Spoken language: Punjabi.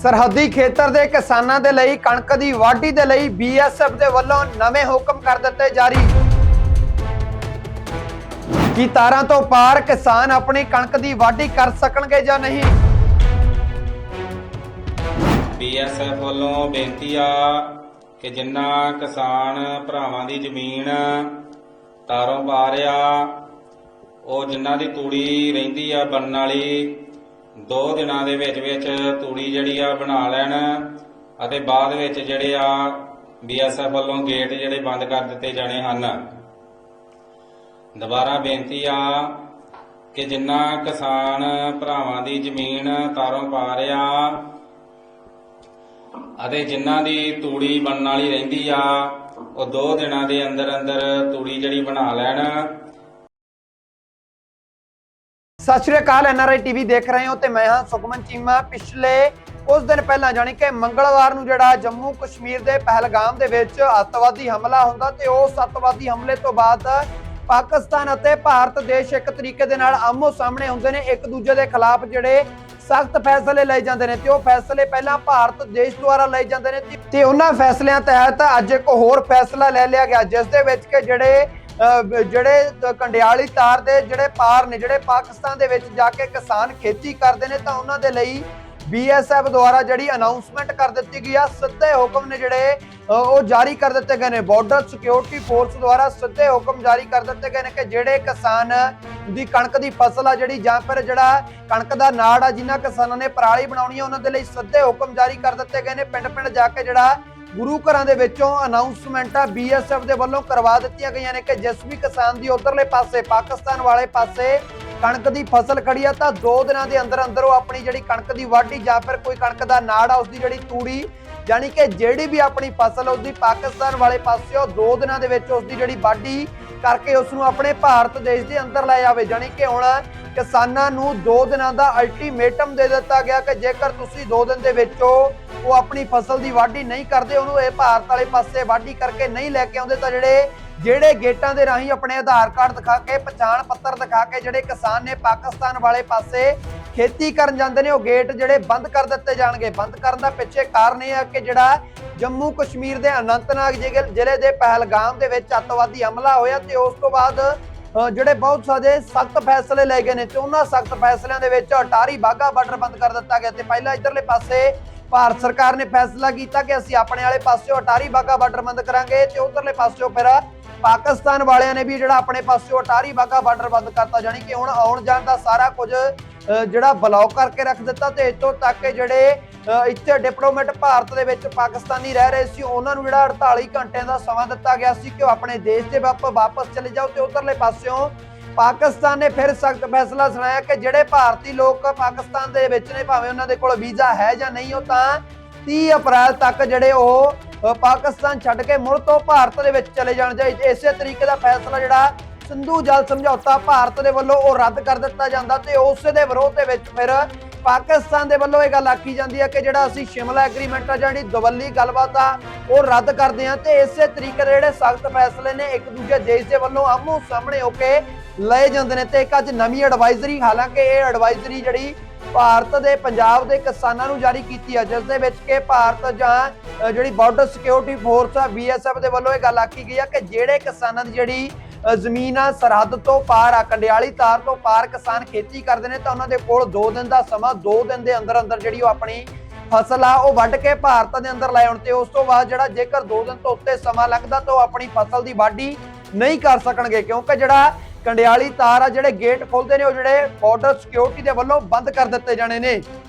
ਸਰਹੱਦੀ ਖੇਤਰ ਦੇ ਕਿਸਾਨਾਂ ਦੇ ਲਈ, ਕਣਕ ਦੀ ਵਾਢੀ ਦੇ ਲਈ ਬੀਐਸਐਫ ਦੇ ਵੱਲੋਂ ਨਵੇਂ ਹੁਕਮ ਕਰ ਦਿੱਤੇ ਜਾਰੀ। ਕੀ ਤਾਰਾਂ ਤੋਂ ਪਾਰ ਕਿਸਾਨ ਆਪਣੀ ਕਣਕ ਦੀ ਵਾਢੀ ਕਰ ਸਕਣਗੇ ਜਾਂ ਨਹੀਂ? ਬੀਐਸਐਫ ਵੱਲੋਂ ਬੇਨਤੀ ਆ ਕਿ ਜਿੰਨਾ ਕਿਸਾਨ ਭਰਾਵਾਂ ਦੀ ਜ਼ਮੀਨ ਤਾਰੋਂ ਪਾਰ ਆ, ਉਹ ਜਿੰਨਾ ਦੀ ਤੂੜੀ ਰਹਿੰਦੀ ਆ ਬਣਨ ਵਾਲੀ ਦੋ ਦਿਨਾਂ ਦੇ ਵਿੱਚ ਵਿੱਚ ਤੂੜੀ ਜਿਹੜੀ ਆ ਬਣਾ ਲੈਣ ਅਤੇ ਬਾਅਦ ਵਿੱਚ ਜਿਹੜੇ ਆ ਬੀਐਸਐਫ ਵੱਲੋਂ ਗੇਟ ਜਿਹੜੇ ਬੰਦ ਕਰ ਦਿੱਤੇ ਜਾਣੇ ਹਨ। ਦੁਬਾਰਾ ਬੇਨਤੀ ਆ ਕਿ ਜਿੰਨਾ ਕਿਸਾਨ ਭਰਾਵਾਂ ਦੀ ਜ਼ਮੀਨ ਤਾਰੋਂ ਪਾ ਆ ਅਤੇ ਜਿਨ੍ਹਾਂ ਦੀ ਤੂੜੀ ਬਣਨ ਵਾਲੀ ਰਹਿੰਦੀ ਆ, ਉਹ ਦੋ ਦਿਨਾਂ ਦੇ ਅੰਦਰ ਅੰਦਰ ਤੂੜੀ ਜਿਹੜੀ ਬਣਾ ਲੈਣ ਸਤਿ ਸ਼੍ਰੀ ਅਕਾਲ ਐਨਆਰਆਈ ਟੀਵੀ ਦੇਖ ਰਹੇ ਹੋ ਤੇ ਮੈਂ ਹਾਂ ਸੁਖਮਨ ਚੀਮਾ। ਪਿਛਲੇ ਕੁਝ ਦਿਨ ਪਹਿਲਾਂ ਜਾਣੀ ਕਿ ਮੰਗਲਵਾਰ ਨੂੰ ਜਿਹੜਾ ਜੰਮੂ ਕਸ਼ਮੀਰ ਦੇ ਪਹਿਲਗਾਮ ਦੇ ਵਿੱਚ ਅੱਤਵਾਦੀ ਹਮਲਾ ਹੁੰਦਾ ਤੇ ਉਸ ਅੱਤਵਾਦੀ ਹਮਲੇ ਤੋਂ ਬਾਅਦ ਪਾਕਿਸਤਾਨ ਅਤੇ ਭਾਰਤ ਦੇਸ਼ ਇੱਕ ਤਰੀਕੇ ਦੇ ਨਾਲ ਆਮੋ ਸਾਹਮਣੇ ਹੁੰਦੇ ਨੇ, ਇੱਕ ਦੂਜੇ ਦੇ ਖਿਲਾਫ ਜਿਹੜੇ ਸਖਤ ਫੈਸਲੇ ਲਏ ਜਾਂਦੇ ਨੇ ਤੇ ਉਹ ਫੈਸਲੇ ਪਹਿਲਾਂ ਭਾਰਤ ਦੇਸ਼ ਦੁਆਰਾ ਲਏ ਜਾਂਦੇ ਨੇ ਤੇ- ਉਹਨਾਂ ਫੈਸਲਿਆਂ ਤਹਿਤ ਅੱਜ ਇੱਕ ਹੋਰ ਫੈਸਲਾ ਲੈ ਲਿਆ ਗਿਆ, ਜਿਸ ਦੇ ਵਿੱਚ ਕਿ ਜਿਹੜੇ ਜਿਹੜੇ ਕੰਡਿਆਲੀ ਤਾਰ ਦੇ ਜਿਹੜੇ ਪਾਰ ਨੇ, ਜਿਹੜੇ ਪਾਕਿਸਤਾਨ ਦੇ ਵਿੱਚ ਜਾ ਕੇ ਕਿਸਾਨ ਖੇਤੀ ਕਰਦੇ ਨੇ, ਤਾਂ ਉਹਨਾਂ ਦੇ ਲਈ ਬੀਐਸਐਫ ਦੁਆਰਾ ਜਿਹੜੀ ਅਨਾਉਂਸਮੈਂਟ ਕਰ ਦਿੱਤੀ ਗਈ ਆ। ਸਿੱਧੇ ਹੁਕਮ ਨੇ ਜਿਹੜੇ ਉਹ ਜਾਰੀ ਕਰ ਦਿੱਤੇ ਗਏ ਨੇ। ਬਾਰਡਰ ਸਿਕਿਉਰਿਟੀ ਫੋਰਸ ਦੁਆਰਾ ਸਿੱਧੇ ਹੁਕਮ ਜਾਰੀ ਕਰ ਦਿੱਤੇ ਗਏ ਨੇ ਕਿ ਜਿਹੜੇ ਕਿਸਾਨ ਦੀ ਕਣਕ ਦੀ ਫਸਲ ਆ ਜਿਹੜੀ, ਜਾਂ ਫਿਰ ਜਿਹੜਾ ਕਣਕ ਦਾ ਨਾੜ ਆ ਜਿਨ੍ਹਾਂ ਕਿਸਾਨਾਂ ਨੇ ਪਰਾਲੀ ਬਣਾਉਣੀ ਆ, ਉਹਨਾਂ ਦੇ ਲਈ ਸਿੱਧੇ ਹੁਕਮ ਜਾਰੀ ਕਰ ਦਿੱਤੇ ਗਏ ਨੇ। ਪਿੰਡ ਪਿੰਡ ਜਾ ਕੇ ਜਿਹੜਾ ਗੁਰੂ ਘਰਾਂ ਦੇ ਵਿੱਚੋਂ ਅਨਾਉਂਸਮੈਂਟਾਂ ਬੀਐਸਐਫ ਦੇ ਵੱਲੋਂ ਕਰਵਾ ਦਿੱਤੀਆਂ ਗਈਆਂ ਨੇ ਕਿ ਜਿਸ ਵੀ ਕਿਸਾਨ ਦੀ ਉਧਰਲੇ ਪਾਸੇ, ਪਾਕਿਸਤਾਨ ਵਾਲੇ ਪਾਸੇ ਕਣਕ ਦੀ ਫਸਲ ਖੜੀ ਆ, ਤਾਂ 2 ਦਿਨਾਂ ਦੇ ਅੰਦਰ ਅੰਦਰ ਉਹ ਆਪਣੀ ਜਿਹੜੀ ਕਣਕ ਦੀ ਵਾਢੀ ਜਾਂ ਫਿਰ ਕੋਈ ਕਣਕ ਦਾ ਨਾੜ ਆ ਉਸ ਦੀ ਜਿਹੜੀ ਤੂੜੀ ਯਾਨੀ ਕਿ ਜਿਹੜੀ ਵੀ ਆਪਣੀ ਫਸਲ ਉਸ ਦੀ ਪਾਕਿਸਤਾਨ ਵਾਲੇ ਪਾਸਿਓ ਉਹ 2 ਦਿਨਾਂ ਦੇ ਵਿੱਚ ਉਸ ਦੀ ਜਿਹੜੀ ਵਾਢੀ ਕਰਕੇ ਉਸ ਨੂੰ ਆਪਣੇ ਭਾਰਤ ਦੇਸ਼ ਦੇ ਅੰਦਰ ਲੈ ਜਾਵੇ ਯਾਨੀ ਕਿ ਹੁਣ ਕਿਸਾਨਾਂ ਨੂੰ 2 ਦਿਨਾਂ ਦਾ ਅਲਟੀਮੇਟਮ ਦੇ ਦਿੱਤਾ ਗਿਆ ਕਿ ਜੇਕਰ ਤੁਸੀਂ 2 ਦਿਨ ਦੇ ਵਿੱਚ ਉਹ ਆਪਣੀ ਫਸਲ ਦੀ ਵਾਢੀ ਨਹੀਂ ਕਰਦੇ, ਉਹਨੂੰ ਇਹ ਭਾਰਤ ਵਾਲੇ ਪਾਸੇ ਵਾਢੀ ਕਰਕੇ ਨਹੀਂ ਲੈ ਕੇ ਆਉਂਦੇ, ਤਾਂ ਜਿਹੜੇ ਜਿਹੜੇ ਗੇਟਾਂ ਦੇ ਰਾਹੀਂ ਆਪਣੇ ਆਧਾਰ ਕਾਰਡ ਦਿਖਾ ਕੇ, ਪਛਾਣ ਪੱਤਰ ਦਿਖਾ ਕੇ ਜਿਹੜੇ ਕਿਸਾਨ ਨੇ ਪਾਕਿਸਤਾਨ ਵਾਲੇ ਪਾਸੇ ਖੇਤੀ ਕਰਨ ਜਾਂਦੇ ਨੇ, ਉਹ ਗੇਟ ਜਿਹੜੇ ਬੰਦ ਕਰ ਦਿੱਤੇ ਜਾਣਗੇ। ਬੰਦ ਕਰਨ ਦਾ ਪਿੱਛੇ ਕਾਰਨ ਇਹ ਹੈ ਕਿ ਜਿਹੜਾ ਜੰਮੂ ਕਸ਼ਮੀਰ ਦੇ ਅਨੰਤਨਾਗ ਜ਼ਿਲ੍ਹੇ ਦੇ ਪਹਿਲਗਾਮ ਦੇ ਵਿੱਚ ਅੱਤਵਾਦੀ ਹਮਲਾ ਹੋਇਆ ਤੇ ਉਸ ਤੋਂ ਬਾਅਦ ਜਿਹੜੇ ਬਹੁਤ ਸਾਰੇ ਸਖਤ ਫੈਸਲੇ ਲਏ ਗਏ ਨੇ। ਤੇ ਉਹਨਾਂ ਸਖਤ ਫੈਸਲਿਆਂ ਦੇ ਵਿੱਚ ਅਟਾਰੀ ਬਾਗਾ ਬਾਰਡਰ ਬੰਦ ਕਰ ਦਿੱਤਾ ਗਿਆ ਤੇ ਪਹਿਲਾਂ ਇਧਰਲੇ ਪਾਸੇ ਭਾਰਤ ਸਰਕਾਰ ਨੇ ਫੈਸਲਾ ਕੀਤਾ ਕਿ ਅਸੀਂ ਆਪਣੇ ਵਾਲੇ ਪਾਸਿਓਂ ਅਟਾਰੀ ਬਾਗਾ ਬਾਰਡਰ ਬੰਦ ਕਰਾਂਗੇ ਤੇ ਉਧਰਲੇ ਪਾਸਿਓਂ ਫਿਰ ਪਾਕਿਸਤਾਨ ਵਾਲਿਆਂ ਨੇ ਵੀ ਜਿਹੜਾ ਆਪਣੇ ਪਾਸਿਓਂ ਅਟਾਰੀ ਬਾਗਾ ਬਾਰਡਰ ਬੰਦ ਕਰਤਾ, ਜਾਣੀ ਕਿ ਹੁਣ ਆਉਣ ਜਾਣ ਦਾ ਸਾਰਾ ਕੁਝ ਜਿਹੜਾ ਬਲੌਕ ਕਰਕੇ ਰੱਖ ਦਿੱਤਾ ਤੇ ਇਤੋਂ ਤੱਕ ਜਿਹੜੇ ਇੱਥੇ ਡਿਪਲੋਮੈਟ ਭਾਰਤ ਦੇ ਵਿੱਚ ਪਾਕਿਸਤਾਨੀ ਰਹਿ ਰਹੇ ਸੀ, ਉਹਨਾਂ ਨੂੰ ਜਿਹੜਾ 48 ਘੰਟਿਆਂ ਦਾ ਸਮਾਂ ਦਿੱਤਾ ਗਿਆ ਸੀ ਕਿ ਉਹ ਆਪਣੇ ਦੇਸ਼ ਦੇ ਵਾਪਸ ਚਲੇ ਜਾਓ ਤੇ ਉਧਰਲੇ ਪਾਸਿਓਂ ਪਾਕਿਸਤਾਨ ਨੇ ਫਿਰ ਸਖਤ ਫੈਸਲਾ ਸੁਣਾਇਆ ਕਿ ਜਿਹੜੇ ਭਾਰਤੀ ਲੋਕ ਪਾਕਿਸਤਾਨ ਦੇ ਵਿੱਚ ਨੇ, ਭਾਵੇਂ ਉਹਨਾਂ ਦੇ ਕੋਲ ਵੀਜ਼ਾ ਹੈ ਜਾਂ ਨਹੀਂ, ਉਹ ਤਾਂ 30 ਅਪ੍ਰੈਲ ਤੱਕ ਜਿਹੜੇ ਉਹ ਪਾਕਿਸਤਾਨ ਛੱਡ ਕੇ ਮੁੜ ਤੋਂ ਭਾਰਤ ਦੇ ਵਿੱਚ ਚਲੇ ਜਾਣ। ਚਾਹੀਦੇ ਇਸੇ ਤਰੀਕੇ ਦਾ ਫੈਸਲਾ ਜਿਹੜਾ ਸਿੰਧੂ ਜਲ ਸਮਝੌਤਾ ਭਾਰਤ ਦੇ ਵੱਲੋਂ ਉਹ ਰੱਦ ਕਰ ਦਿੱਤਾ ਜਾਂਦਾ ਤੇ ਉਸ ਦੇ ਵਿਰੋਧ ਦੇ ਵਿੱਚ ਫਿਰ ਪਾਕਿਸਤਾਨ ਦੇ ਵੱਲੋਂ ਇਹ ਗੱਲ ਆਖੀ ਜਾਂਦੀ ਹੈ ਕਿ ਜਿਹੜਾ ਅਸੀਂ ਸ਼ਿਮਲਾ ਐਗਰੀਮੈਂਟ ਆ ਜਿਹੜੀ ਦਵੱਲੀ ਗੱਲਬਾਤ ਆ, ਉਹ ਰੱਦ ਕਰਦੇ ਆ ਤੇ ਇਸੇ ਤਰੀਕੇ ਦੇ ਜਿਹੜੇ ਸਖਤ ਫੈਸਲੇ ਨੇ, ਇੱਕ ਦੂਜੇ ਦੇਸ਼ ਦੇ ਵੱਲੋਂ ਆਮੋ ਸਾਹਮਣੇ ਹੋ ਕੇ ਲਏ ਜਾਂਦੇ ਨੇ ਤੇ ਇੱਕ ਅੱਜ ਨਵੀਂ ਐਡਵਾਈਜ਼ਰੀ ਹਾਲਾਂਕਿ ਇਹ ਐਡਵਾਈਜ਼ਰੀ ਜਿਹੜੀ ਭਾਰਤ ਦੇ ਪੰਜਾਬ ਦੇ ਕਿਸਾਨਾਂ ਨੂੰ ਜਾਰੀ ਕੀਤੀ ਹੈ ਜਿਸ ਦੇ ਵਿੱਚ ਕਿ ਭਾਰਤ ਜਾਂ ਜਿਹੜੀ ਬਾਰਡਰ ਸਿਕਿਉਰਿਟੀ ਫੋਰਸ ਆ ਬੀਐਸਐਫ ਦੇ ਵੱਲੋਂ ਇਹ ਗੱਲ ਆਖੀ ਗਈ ਆ ਕਿ ਜਿਹੜੇ ਕਿਸਾਨਾਂ ਦੀ ਜਿਹੜੀ ਜ਼ਮੀਨ ਆ ਸਰਹੱਦ ਤੋਂ ਪਾਰ ਆ, ਕੰਡਿਆਲੀ ਤਾਰ ਤੋਂ ਪਾਰ ਕਿਸਾਨ ਖੇਤੀ ਕਰਦੇ ਨੇ ਤਾਂ ਉਹਨਾਂ ਦੇ ਕੋਲ 2 ਦਿਨ ਦਾ ਸਮਾਂ 2 ਦਿਨ ਦੇ ਅੰਦਰ ਅੰਦਰ ਜਿਹੜੀ ਉਹ ਆਪਣੀ ਫਸਲ ਆ, ਉਹ ਵੱਢ ਕੇ ਭਾਰਤ ਦੇ ਅੰਦਰ ਲੈ ਆਉਣ ਤੇ ਉਸ ਤੋਂ ਬਾਅਦ ਜਿਹੜਾ ਜੇਕਰ 2 ਦਿਨ ਤੋਂ ਉੱਤੇ ਸਮਾਂ ਲੱਗਦਾ ਤਾਂ ਉਹ ਆਪਣੀ ਫਸਲ ਦੀ ਵਾਢੀ ਨਹੀਂ ਕਰ ਸਕਣਗੇ ਕਿਉਂਕਿ ਜਿਹੜਾ ਕੰਡਿਆਲੀ ਤਾਰ ਆ, ਜਿਹੜੇ ਗੇਟ ਖੋਲਦੇ ਨੇ ਉਹ ਜਿਹੜੇ ਬਾਰਡਰ ਸਿਕਿਉਰਿਟੀ ਦੇ ਵੱਲੋਂ ਬੰਦ ਕਰ ਦਿੱਤੇ ਜਾਣੇ ਨੇ।